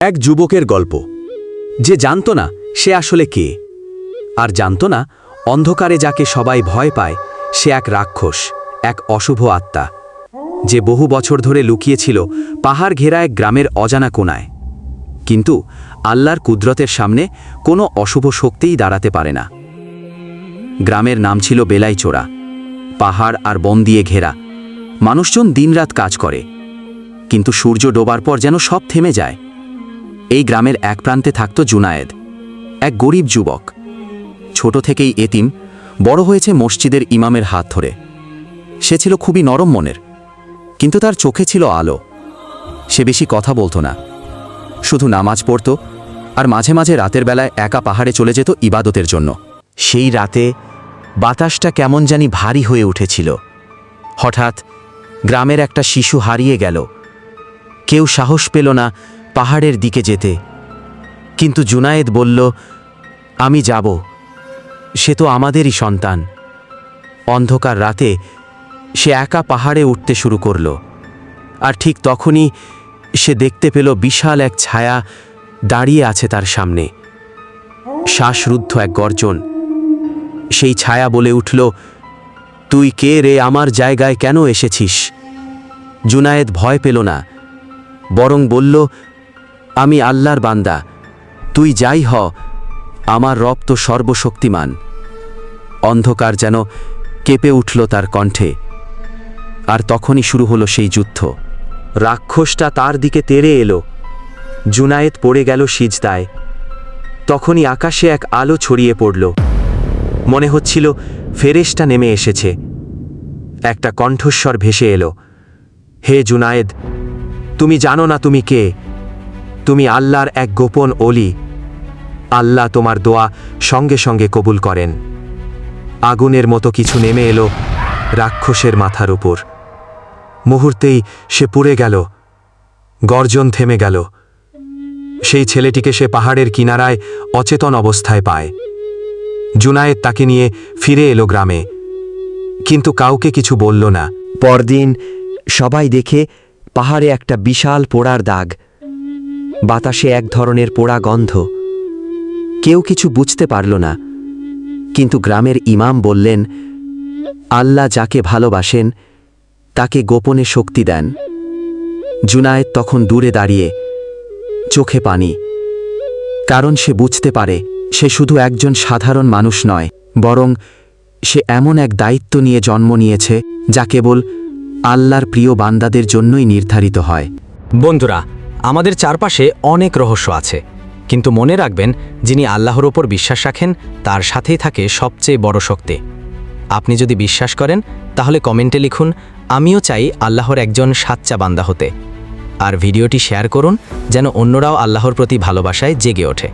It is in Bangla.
এক যুবকের গল্প। যে জানত না সে আসলে কে। আর জানত না অন্ধকারে যাকে সবাই ভয় পায়, সে এক রাক্ষস, এক অশুভ আত্মা। যে বহু বছর ধরে লুকিয়েছিল পাহাড় ঘেরা এক গ্রামের অজানা কোনায়। কিন্তু আল্লাহর কুদরতের সামনে কোনো অশুভ শক্তিই দাঁড়াতে পারে না। গ্রামের নাম ছিল বেলাইচোরা। পাহাড় আর বন দিয়ে ঘেরা। মানুষজন দিনরাত কাজ করে। কিন্তু সূর্য ডোবার পর যেন সব থেমে যায়। এই গ্রামের এক প্রান্তে থাকত জুনায়েদ, এক গরিব যুবক। ছোট থেকেই এতিম, বড় হয়েছে মসজিদের ইমামের হাত ধরে। সে ছিল খুবই নরম মনের, কিন্তু তার চোখে ছিল আলো। সে বেশি কথা বলতো না। শুধু নামাজ পড়ত আর মাঝে মাঝে রাতের বেলায় একা পাহাড়ে চলে যেত ইবাদতের জন্য। সেই রাতে বাতাসটা কেমন জানি ভারী হয়ে উঠেছিল। হঠাৎ গ্রামের একটা শিশু হারিয়ে গেল। কেউ সাহস পেল না পাহাড়ের দিকে যেতে। কিন্তু জুনায়েদ বলল, আমি যাব। সে তো আমাদেরই সন্তান। অন্ধকার রাতে সে একা পাহাড়ে উঠতে শুরু করল। আর ঠিক তখনই সে দেখতে পেল বিশাল এক ছায়া দাঁড়িয়ে আছে তার সামনে। শ্বাসরুদ্ধ এক গর্জন। সেই ছায়া বলে উঠল, তুই কে রে? আমার জায়গায় কেন এসেছিস? জুনায়েদ ভয় পেল না, বরং বলল আমি আল্লাহর বান্দা। তুই যাই হ, আমার রব তো সর্বশক্তিমান। অন্ধকার যেন কেঁপে উঠল তার কণ্ঠে। আর তখনই শুরু হলো সেই যুদ্ধ। রাক্ষসটা তার দিকে তেড়ে এলো। জুনায়েদ পড়ে গেল সিজদায়। তখনই আকাশে এক আলো ছড়িয়ে পড়ল। মনে হচ্ছিল ফেরেশটা নেমে এসেছে। একটা কণ্ঠস্বর ভেসে এলো। হে জুনায়েদ, তুমি জানো না তুমি কে? তুমি আল্লাহর এক গোপন অলি আল্লাহ তোমার দোয়া সঙ্গে সঙ্গে কবুল করেন। আগুনের মতো কিছু নেমে এলো রাক্ষসের মাথার উপর। মুহূর্তেই সে পুড়ে গেল, গর্জন থেমে গেল। সেই ছেলেটিকে সে পাহাড়ের কিনারায় অচেতন অবস্থায় পায়। জুনায়েদ তাকে নিয়ে ফিরে এলো গ্রামে, কিন্তু কাউকে কিছু বলল না। পরদিন সবাই দেখে পাহাড়ে একটা বিশাল পোড়ার দাগ। বাতাসে এক ধরনের পোড়া গন্ধ। কেউ কিছু বুঝতে পারল না, কিন্তু গ্রামের ইমাম বললেন, আল্লাহ যাকে ভালোবাসেন, তাকে গোপনে শক্তি দেন। জুনায়েদ তখন দূরে দাঁড়িয়ে চোখে পানি। কারণ সে বুঝতে পারে, সে শুধু একজন সাধারণ মানুষ নয়, বরং সে এমন এক দায়িত্ব নিয়ে জন্ম নিয়েছে, যা কেবল আল্লাহর প্রিয় বান্দাদের জন্যই নির্ধারিত হয়। বন্ধুরা আমাদের চারপাশে অনেক রহস্য আছে। কিন্তু মনে রাখবেন, যিনি আল্লাহর ওপর বিশ্বাস রাখেন, তার সাথেই থাকে সবচেয়ে বড় শক্তি। আপনি যদি বিশ্বাস করেন, তাহলে কমেন্টে লিখুন, আমিও চাই আল্লাহর একজন সাচ্চা বান্দা হতে। আর ভিডিওটি শেয়ার করুন, যেন অন্যরাও আল্লাহর প্রতি ভালোবাসায় জেগে ওঠে।